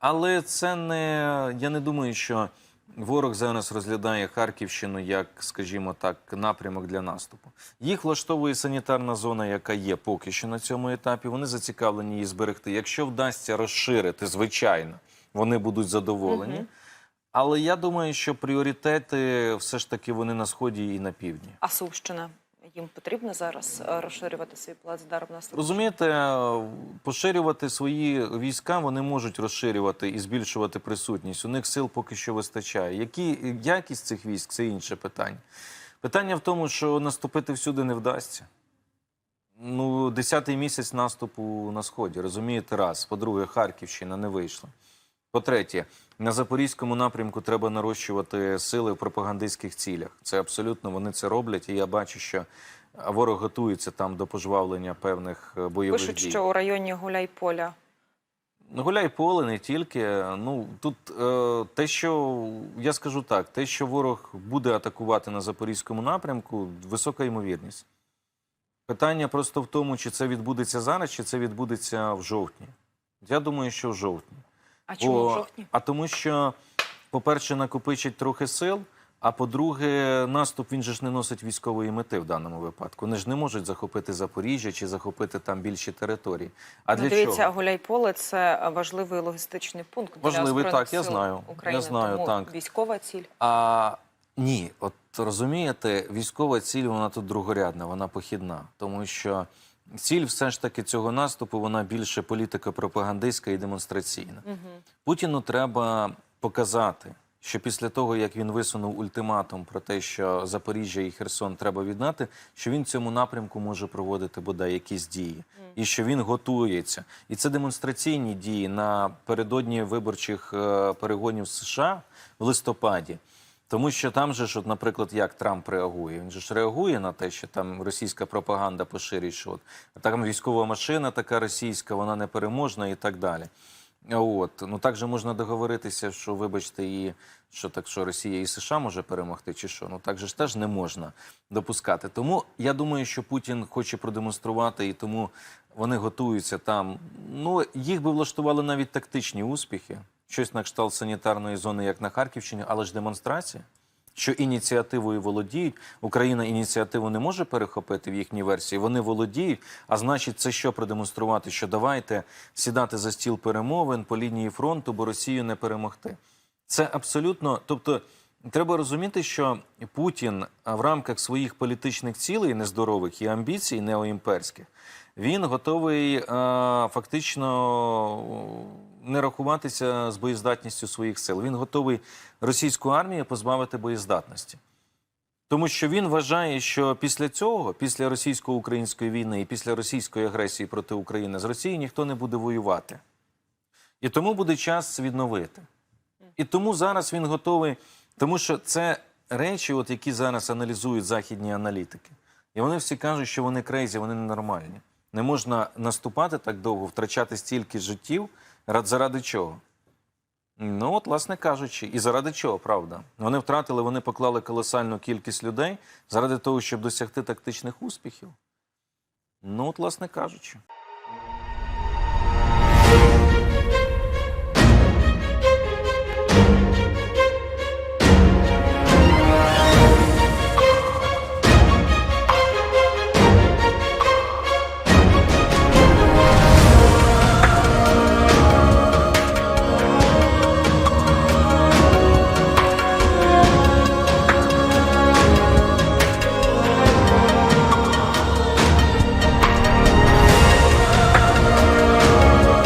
Але це не я не думаю, що ворог зараз розглядає Харківщину як, скажімо так, напрямок для наступу. Їх влаштовує санітарна зона, яка є поки що на цьому етапі. Вони зацікавлені її зберегти. Якщо вдасться розширити, звичайно, вони будуть задоволені. Але я думаю, що пріоритети все ж таки вони на сході і на півдні. А Сумщина їм потрібно зараз е, розширювати свій плацдарм наступу? Розумієте, е, поширювати свої війська вони можуть розширювати і збільшувати присутність. У них сил поки що вистачає. Які якість цих військ це інше питання. Питання в тому, що наступити всюди не вдасться. Ну, десятий місяць наступу на сході, розумієте, раз. По-друге, Харківщина не вийшла. По-третє, на запорізькому напрямку треба нарощувати сили в пропагандистських цілях. Це абсолютно вони це роблять, і я бачу, що ворог готується там до пожвавлення певних е, бойових Пишуть, дій. що у районі Гуляйполя Ну, Гуляй поле не тільки. Ну тут е, те, що я скажу так, те, що ворог буде атакувати на запорізькому напрямку, висока ймовірність. Питання просто в тому, чи це відбудеться зараз, чи це відбудеться в жовтні. Я думаю, що в жовтні. А чому Бо- в жовтні? А тому, що, по-перше, накопичить трохи сил. А по-друге, наступ він же ж не носить військової мети в даному випадку. Вони ж не можуть захопити Запоріжжя чи захопити там більші території. А ну, для дивіться, чого? Гуляйполе це важливий логістичний пункт. Важливий, для так, Збройних я Сил знаю. України, Я знаю, тому так. Військова ціль. А ні, от розумієте, військова ціль вона тут другорядна, вона похідна, тому що ціль все ж таки цього наступу вона більше політика пропагандистська і демонстраційна. Угу. Путіну треба показати, що після того, як він висунув ультиматум про те, що Запоріжжя і Херсон треба віддати, що він в цьому напрямку може проводити бодай якісь дії, і що він готується. І це демонстраційні дії напередодні виборчих е, перегонів США в листопаді. Тому що там же ж, от, наприклад, як Трамп реагує, він же ж реагує на те, що там російська пропаганда поширює, що от там військова машина така російська, вона непереможна і так далі. От ну так же можна договоритися, що вибачте, і що так, що Росія і США може перемогти, чи що? Ну так же ж теж не можна допускати. Тому я думаю, що Путін хоче продемонструвати, і тому вони готуються там. Ну їх би влаштували навіть тактичні успіхи, щось на кшталт санітарної зони, як на Харківщині, але ж демонстрація. Що ініціативою володіють, Україна ініціативу не може перехопити в їхній версії. Вони володіють. А значить, це що продемонструвати? Що давайте сідати за стіл перемовин по лінії фронту, бо Росію не перемогти. Це абсолютно, тобто, треба розуміти, що Путін в рамках своїх політичних цілей, нездорових і амбіцій неоімперських, він готовий е, фактично не рахуватися з боєздатністю своїх сил. Він готовий російську армію позбавити боєздатності. Тому що він вважає, що після цього, після російсько-української війни і після російської агресії проти України з Росією ніхто не буде воювати. І тому буде час відновити. І тому зараз він готовий, тому що це речі, от які зараз аналізують західні аналітики. І вони всі кажуть, що вони крейзі, вони ненормальні. Не можна наступати так довго, втрачати стільки життів. Заради чого? Ну, от, власне кажучи, і заради чого, правда? Вони втратили, вони поклали колосальну кількість людей заради того, щоб досягти тактичних успіхів. Ну, от, власне кажучи.